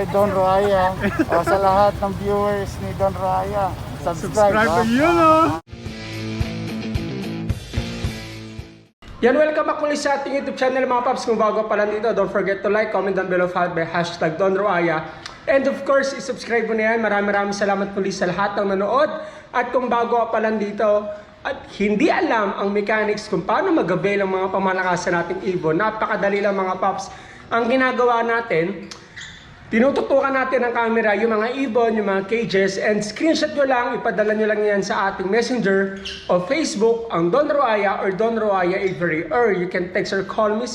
kay Don Raya. o sa lahat ng viewers ni Don Raya. Subscribe. Subscribe ha? yun, oh. Yan, welcome back muli sa ating YouTube channel mga paps. Kung bago pa lang dito, don't forget to like, comment down below, followed by hashtag Don Roaya. And of course, isubscribe mo na yan. Maraming maraming salamat muli sa lahat ng nanood. At kung bago pa lang dito, at hindi alam ang mechanics kung paano mag-avail ang mga pamalakasan nating ibon, napakadali lang mga paps. Ang ginagawa natin, Tinututukan natin ng camera yung mga ibon, yung mga cages, and screenshot nyo lang, ipadala nyo lang yan sa ating messenger o Facebook, ang Don Roaya or Don Roaya Avery. Or you can text or call me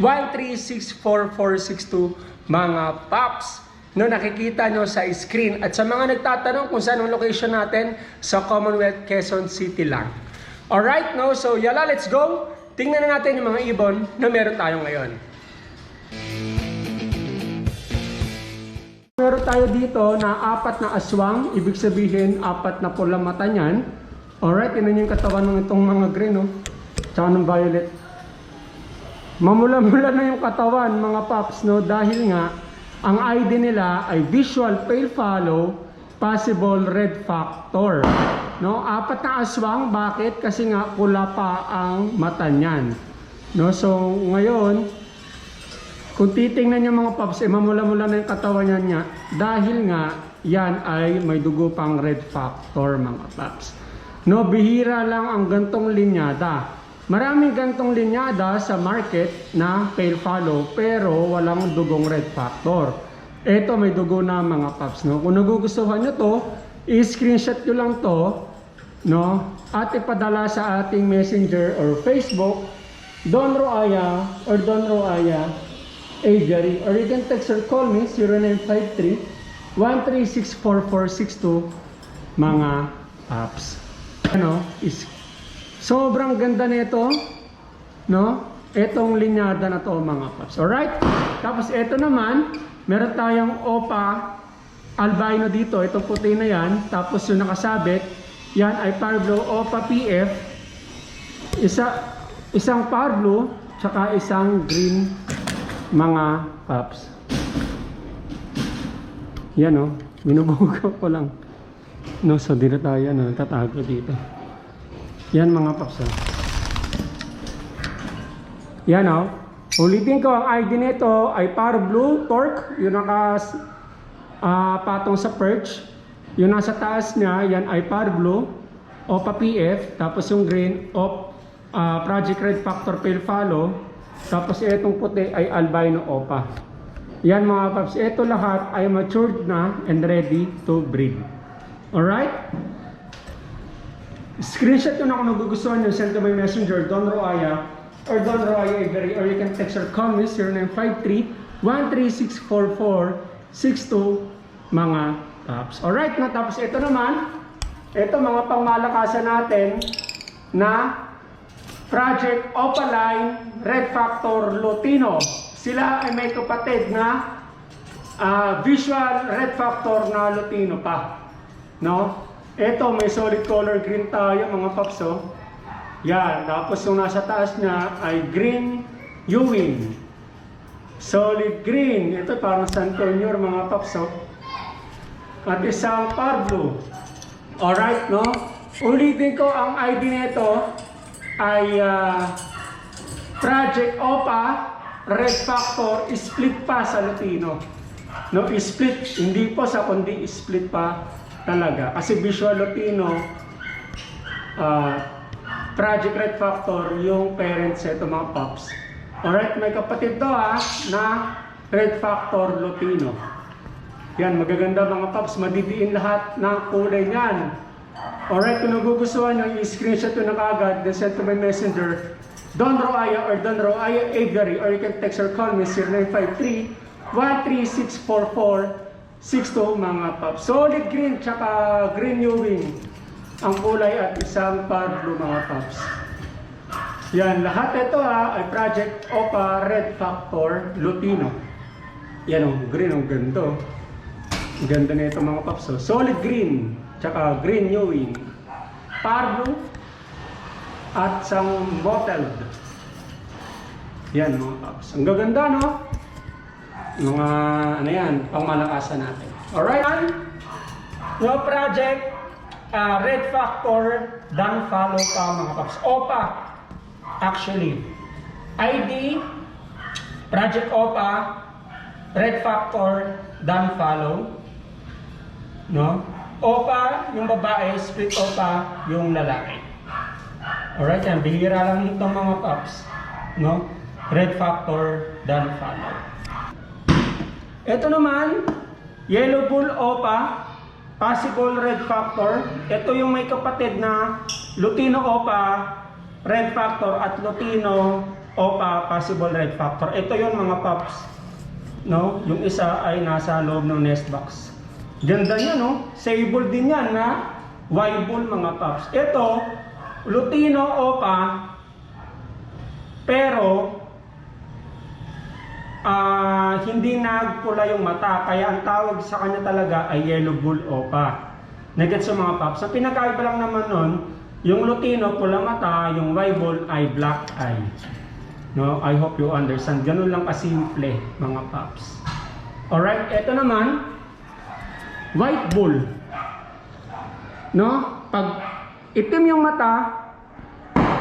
0953-1364462 mga paps. No, nakikita nyo sa screen. At sa mga nagtatanong kung saan ang location natin, sa Commonwealth, Quezon City lang. Alright, no? So, yala, let's go. Tingnan na natin yung mga ibon na meron tayo ngayon. Meron tayo dito na apat na aswang, ibig sabihin apat na pula mata niyan. Alright, yun yung katawan ng itong mga green, no? Tsaka ng violet. Mamula-mula na yung katawan, mga paps, no? Dahil nga, ang ID nila ay visual pale follow, possible red factor. No? Apat na aswang, bakit? Kasi nga pula pa ang mata niyan. No? So, ngayon, kung titingnan niyo mga paps, eh, mamula-mula na yung katawan niya niya dahil nga yan ay may dugo pang red factor mga paps. No, bihira lang ang gantong linyada. Maraming gantong linyada sa market na pale follow pero walang dugong red factor. Ito may dugo na mga paps. No? Kung nagugustuhan nyo to, i-screenshot nyo lang to no? at ipadala sa ating messenger or Facebook Don Roaya or Don Roaya Aviary or you can text or call me 0953 1364462 mga apps. Ano, is sobrang ganda nito, no? Etong linyada na to mga paps. Alright? Tapos ito naman, meron tayong OPA albino dito, itong puti na yan. Tapos yung nakasabit, yan ay Parblo OPA PF. Isa, isang Parblo, tsaka isang green mga paps. Yan o, oh, binubugaw ko lang. No, so di na tayo ano, tatago dito. Yan mga paps oh. Yan o. Ulitin ko, ang ID nito ay Power Blue Torque, yung naka ah, patong sa perch. Yung nasa taas niya, yan ay Power Blue, OPA PF, tapos yung green, OP, ah, Project Red Factor Pale Follow, tapos itong puti ay albino opa. Yan mga paps, ito lahat ay matured na and ready to breed. Alright? Screenshot yun ako nagugustuhan nyo, send to my messenger, Don Roaya, or Don Roaya Avery, or you can text or call me 0953-1364462 mga paps. Alright na, tapos ito naman, ito mga pangmalakasan natin na Project Opaline Red Factor Lutino. Sila ay may kapatid na ah, visual red factor na Lutino pa. No? Ito may solid color green tayo mga paps oh. Yan, tapos yung nasa taas niya ay green Ewing. Solid green. Ito parang Santonio mga paps oh. At isang Pablo. Alright, no? Ulitin ko ang ID nito ay ah, Project OPA Red Factor split pa sa Lutino. No, split hindi po sa kundi split pa talaga kasi Visual Lutino ah, Project Red Factor yung parents ito mga pops. Alright, may kapatid to ha na Red Factor Lutino. Yan, magaganda mga pops, madidiin lahat ng kulay niyan. Alright, kung nagugustuhan nyo, i-screenshot nyo na kagad, then send to my messenger, Don Roaya or Don Roaya Avery, or you can text or call me 0953-1364462 mga paps. Solid green, tsaka green Ewing ang kulay at isang Pablo mga paps. Yan, lahat ito ha, ay Project OPA Red Factor Lutino. Yan o, green, ang ganda. oh. Ang Ganda na ito mga paps. oh. Solid green, tsaka green Ewing. Parblo at sang bottled. Yan mga paps. Ang gaganda no? Mga ano yan, pangmalakasan natin. Alright? No project, uh, red factor, done follow pa mga paps. OPA, actually. ID, project OPA, red factor, done follow. No? OPA, yung babae, split OPA, yung lalaki. Alright yan, bihira lang itong mga paps. No? Red factor, done follow. Ito naman, yellow bull OPA, possible red factor. Ito yung may kapatid na Lutino OPA, red factor at Lutino OPA, possible red factor. Ito yung mga paps. No? Yung isa ay nasa loob ng nest box. Ganda yan, no? Sable din yan na Y bull mga paps. Ito, Lutino OPA, pero ah hindi nagpula yung mata, kaya ang tawag sa kanya talaga ay yellow bull opa. Nagets sa mga paps. Ang pinakaiba lang naman nun, yung Lutino pula mata, yung Y bull ay black eye. No, I hope you understand. Ganun lang kasimple, mga paps. Alright, eto naman, white bull. No? Pag itim yung mata,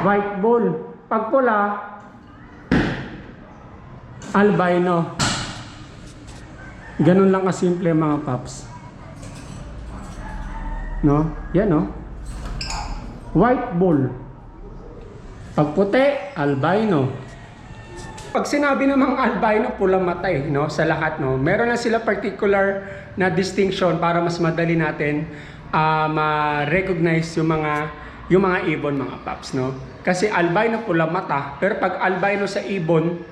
white bull. Pag pula, albino. Ganun lang kasimple mga paps. No? Yan no? White bull. Pag puti, albino. Pag sinabi namang albino, pulang mata eh, no? Sa lahat, no? Meron na sila particular na distinction para mas madali natin ah, ma-recognize yung mga yung mga ibon mga paps, no? Kasi albino pulang mata, pero pag albino sa ibon,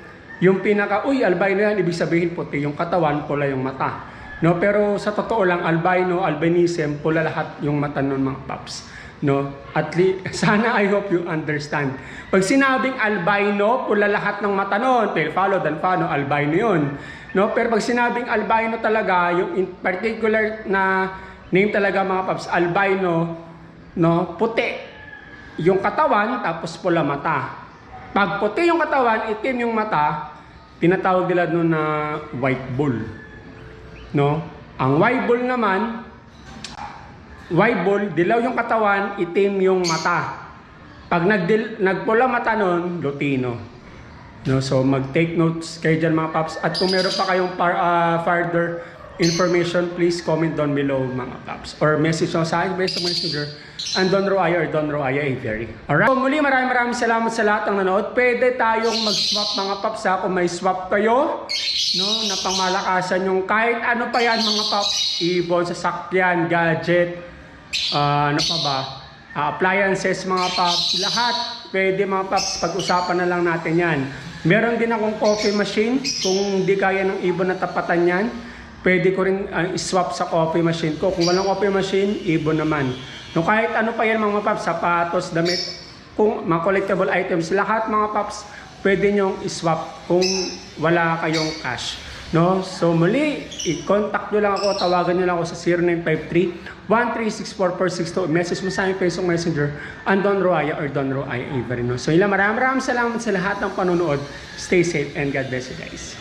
yung pinaka, uy, albino yan, ibig sabihin puti, yung katawan, pula yung mata. No, pero sa totoo lang, albino, albinism, pula lahat yung mata ng mga paps. No? At least, sana I hope you understand. Pag sinabing albino, pula lahat ng mata nun. Tail follow, dan follow, albino yun. No? Pero pag sinabing albino talaga, yung in particular na name talaga mga paps, albino, no? puti. Yung katawan, tapos pula mata. Pag puti yung katawan, itim yung mata, tinatawag nila nun na white bull. No? Ang white bull naman, white bull, dilaw yung katawan, itim yung mata. Pag nagdil, nagpula mata nun, Lutino. No, so mag-take notes kayo dyan mga paps. At kung meron pa kayong par, ah, further information, please comment down below mga paps. Or message nyo sa akin on messenger and Don Roaya or Don Roaya Avery. Alright? So, muli maraming maraming salamat sa lahat ng nanood. Pwede tayong mag-swap mga paps ha. Kung may swap kayo, no, na pangmalakasan yung kahit ano pa yan mga paps. Ibon, sasakyan, gadget, ah, ano pa ba? Ah, appliances mga paps, lahat pwede mga paps, pag-usapan na lang natin yan. Meron din akong coffee machine, kung hindi kaya ng ibon na tapatan yan, pwede ko rin ah, iswap sa coffee machine ko. Kung walang coffee machine, ibon naman. No, kahit ano pa yan mga paps, sapatos, damit, kung mga collectible items, lahat mga paps, pwede nyong iswap kung wala kayong cash. No? So muli, i-contact nyo lang ako, tawagan nyo lang ako sa 0953-1364462. Message mo sa aking Facebook Messenger, ang Don Roaya or Don Roaya Avery. No? So ilang maraming maraming salamat sa lahat ng panonood. Stay safe and God bless you guys.